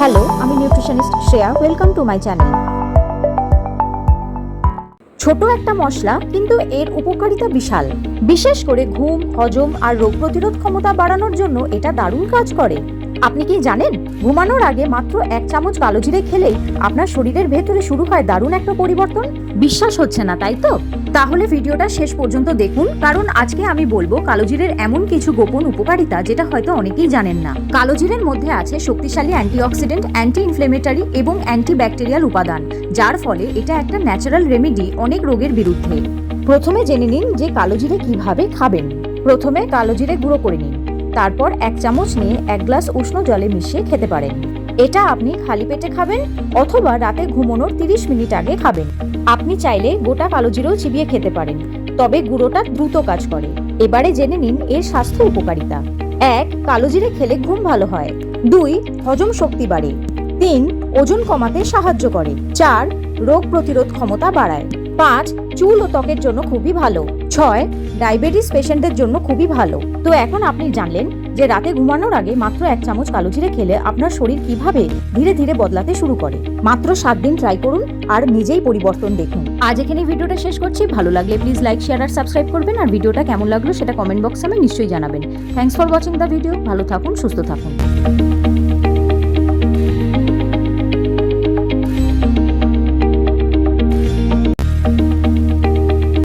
Hello আমি nutritionist Shreya welcome to my channel ছোট একটা মশলা, কিন্তু এর উপকারিতা বিশাল। বিশেষ করে ঘুম, হজম আর রোগ প্রতিরোধ ক্ষমতা বাড়ানোর জন্য এটা দারুণ কাজ করে। আপনি কি জানেন? ঘুমানোর আগে মাত্র এক চামচ কালো জিরে খেলেই আপনার শরীরের ভেতরে শুরু হয় দারুণ একটা পরিবর্তন? বিশ্বাস হচ্ছে না, তাই তো? তাহলে ভিডিওটা শেষ পর্যন্ত দেখুন, কারণ আজকে আমি বলব কালোজিরের এমন কিছু গোপন উপকারিতা যেটা হয়তো অনেকেই জানেন না। কালোজিরের মধ্যে আছে শক্তিশালী অ্যান্টিঅক্সিডেন্ট অ্যান্টি ইনফ্লেমেটরি এবং অ্যান্টিব্যাকটেরিয়াল উপাদান, যার ফলে এটা একটা ন্যাচারাল রেমেডি অনেক রোগের বিরুদ্ধে। প্রথমে জেনে নিন যে কালোজিরে কীভাবে খাবেন। প্রথমে কালোজিরে গুঁড়ো করে নিন। তারপর এক চামচ নিয়ে এক গ্লাস উষ্ণ জলে মিশিয়ে খেতে পারেন। এটা আপনি খালি পেটে খাবেন অথবা রাতে ঘুমানোর তিরিশ মিনিট আগে খাবেন। আপনি চাইলে গোটা কালো জিরেও চিবিয়ে খেতে পারেন, তবে গুঁড়োটা দ্রুত কাজ করে। এবারে জেনে নিন এর স্বাস্থ্য উপকারিতা। এক, কালো জিরে খেলে ঘুম ভালো হয়। দুই, হজম শক্তি বাড়ে। তিন, ওজন কমাতে সাহায্য করে। চার, রোগ প্রতিরোধ ক্ষমতা বাড়ায়। পাঁচ, চুল ও ত্বকের জন্য খুবই ভালো। ছয়, ডায়াবেটিস পেশেন্টদের জন্য খুবই ভালো। তো এখন আপনি জানলেন যে রাতে ঘুমানোর আগে মাত্র এক চামচ কালো জিরে খেলে আপনার শরীর কীভাবে ধীরে ধীরে বদলাতে শুরু করে। মাত্র সাত দিন ট্রাই করুন আর নিজেই পরিবর্তন দেখুন। আজ এখানে ভিডিওটা শেষ করছি। ভালো লাগলে প্লিজ লাইক শেয়ার আর সাবস্ক্রাইব করবেন। আর ভিডিওটা কেমন লাগল সেটা কমেন্ট বক্সে আমি নিশ্চয়ই জানাবেন। Thanks for watching the video ভালো থাকুন, সুস্থ থাকুন।